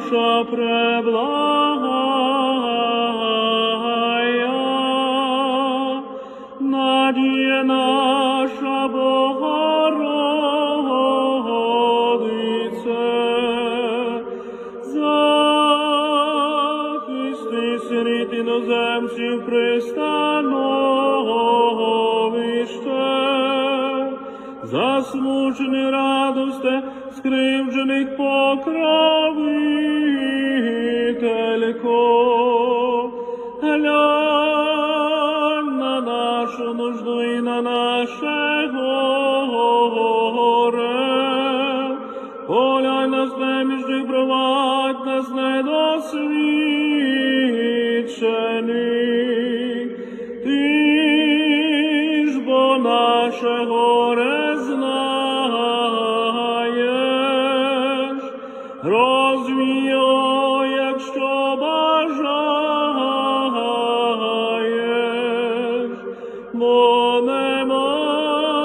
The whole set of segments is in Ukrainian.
наша преблага надія наша Богородице, захисти серед іноземців пристановище, засмучений радосте, скривджених покровителько. Глянь на нашу нужду і на наше горе. Поглянь нас неміжних провадь нас недосвідчених. Наше горе знаєш, його, якщо бажаєш, бо не маємо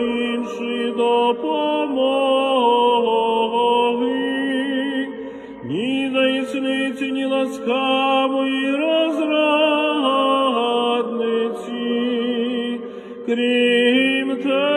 інші допомоги, ні даїсниці, ні ласкавої розрадниці, крім тебе.